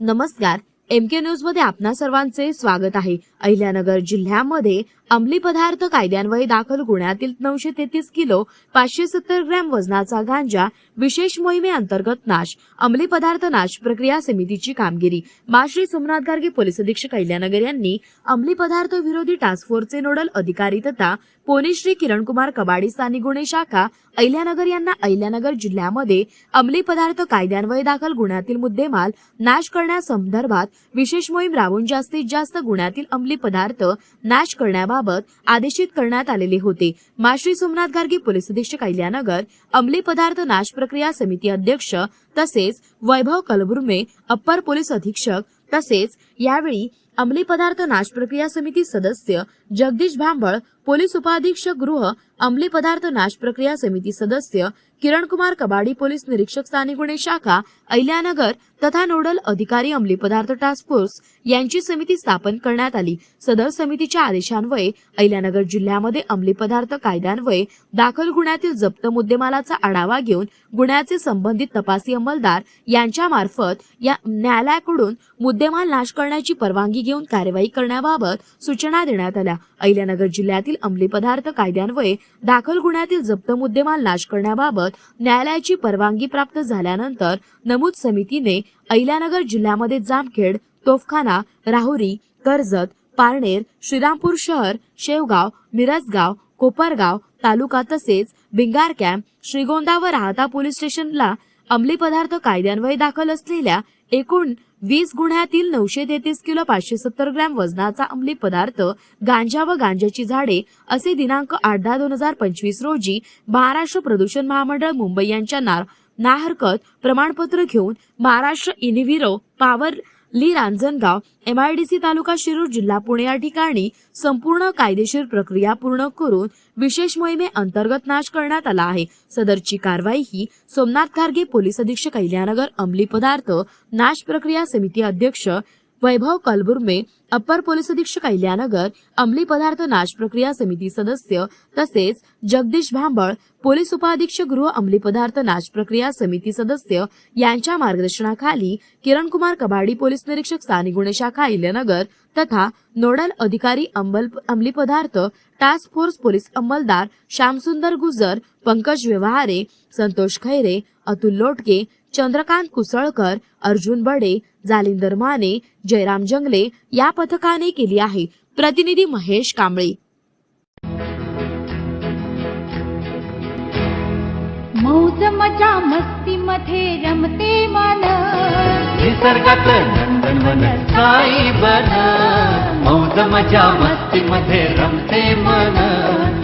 नमस्कार एम के न्यूजमध्ये आपणा सर्वांचे स्वागत आहे. अहिल्यानगर जिल्ह्यामध्ये अंमली पदार्थ कायद्यान्वये दाखल गुन्ह्यातील नऊशे तेहतीस किलो पाचशे सत्तर ग्रॅम वजनाचा गांजा विशेष मोहिमेअंतर्गत नाश अंमली पदार्थ नाश प्रक्रिया समितीची कामगिरी. माश्री सोमनाथ गार्गे पोलीस अधीक्षक अहिल्यानगर यांनी अंमली पदार्थ विरोधी टास्क फोर्सचे नोडल अधिकारी तथा पोलीस श्री किरणकुमार कबाडी स्थानिक गुन्हे शाखा अहिल्यानगर यांना अहिल्यानगर जिल्ह्यामध्ये अंमली पदार्थ कायद्यान्वये दाखल गुन्ह्यातील मुद्देमाल नाश करण्यासंदर्भात विशेष मोहीम राबवून जास्तीत जास्त गुन्ह्यातील अंमली पदार्थ नाश करण्याबाबत आदेशित करण्यात आलेले होते. माश्री सोमनाथ गार्गे पोलीस अधीक्षक अहिल्यानगर अंमली पदार्थ नाश प्रक्रिया समिती अध्यक्ष तसेच वैभव कलबुर्मे अप्पर पोलीस अधीक्षक तसेच यावेळी अंमली पदार्थ नाश प्रक्रिया समिती सदस्य जगदीश भांबळ पोलीस उपाधीक्षक गृह अंमली पदार्थ नाश प्रक्रिया समिती सदस्य किरण कुमार कबाडी पोलीस निरीक्षक स्थानिक गुन्हे शाखा अहिल्यानगर तथा नोडल अधिकारी अंमली पदार्थ टास्क फोर्स यांची समिती स्थापन करण्यात आली. सदर समितीच्या आदेशान्वये अहिल्यानगर जिल्ह्यामध्ये अंमली पदार्थ कायद्यान्वये दाखल गुन्ह्यातील जप्त मुद्देमालाचा आढावा घेऊन गुन्ह्याचे संबंधित तपासी अंमलदार यांच्या मार्फत या न्यायालयाकडून मुद्देमाल नाश करण्याची परवानगी घेऊन कार्यवाही करण्याबाबत सूचना देण्यात आल्या. अहिल्यानगर जिल्ह्यातील अंमली पदार्थ कायद्यान्वये दाखल गुन्ह्यातील जप्त मुद्देमाल नाश करण्याबाबत न्यायालयाची परवानगी प्राप्त झाल्यानंतर नमूद समितीने अहिल्यानगर जिल्ह्यामध्ये जामखेड तोफखाना राहुरी कर्जत पारनेर श्रीरामपूर शहर शेवगाव मिरजगाव कोपरगाव तालुका तसेच बिंगार कॅम्प श्रीगोंदा व राहता पोलीस स्टेशनला अंमली पदार्थ कायद्यान्वये दाखल असलेल्या एकूण वीस गुन्ह्यातील नऊशे तेहतीस किलो पाचशे सत्तर ग्रॅम वजनाचा अंमली पदार्थ गांजा व गांजाची झाडे असे दिनांक आठ दहा दोन हजार पंचवीस रोजी महाराष्ट्र प्रदूषण महामंडळ मुंबई यांच्या ना नाहरकत प्रमाणपत्र घेऊन महाराष्ट्र इनिव्हिरो पॉवर ली रांजणगाव एमआयडीसी तालुका शिरूर जिल्हा पुणे या ठिकाणी संपूर्ण कायदेशीर प्रक्रिया पूर्ण करून विशेष मोहिमे अंतर्गत नाश करण्यात आला आहे. सदरची कारवाई ही सोमनाथ खारगे पोलीस अधीक्षक अहिल्यानगर अंमली पदार्थ नाश प्रक्रिया समिती अध्यक्ष वैभव कलबुर्मे अप्पर पोलीस अधीक्षक अहिल्यानगर अंमली पदार्थ नाश प्रक्रिया समिती सदस्य तसेच जगदीश भांबळ पोलीस उपाधीक्षक गृह अंमली पदार्थ नाश प्रक्रिया समिती सदस्य यांच्या मार्गदर्शनाखाली किरण कुमार कबाडी पोलीस निरीक्षक स्थानिक गुन्हे शाखा अहिल्यानगर तथा नोडल अधिकारी अंमल अंमली पदार्थ टास्क फोर्स पोलीस अंमलदार श्यामसुंदर गुजर पंकज व्यवहारे संतोष खैरे अतुल लोटके चंद्रकांत कुसळकर अर्जुन बडे जालिंदर माने जयराम जंगले या पथकाने केली आहे. प्रतिनिधी महेश कांबळे. मौज मजा मस्ती मध्ये रमते मन. निसर्गात नंदनवन साई बन. मौज मजा मस्ती मध्ये रमते मन.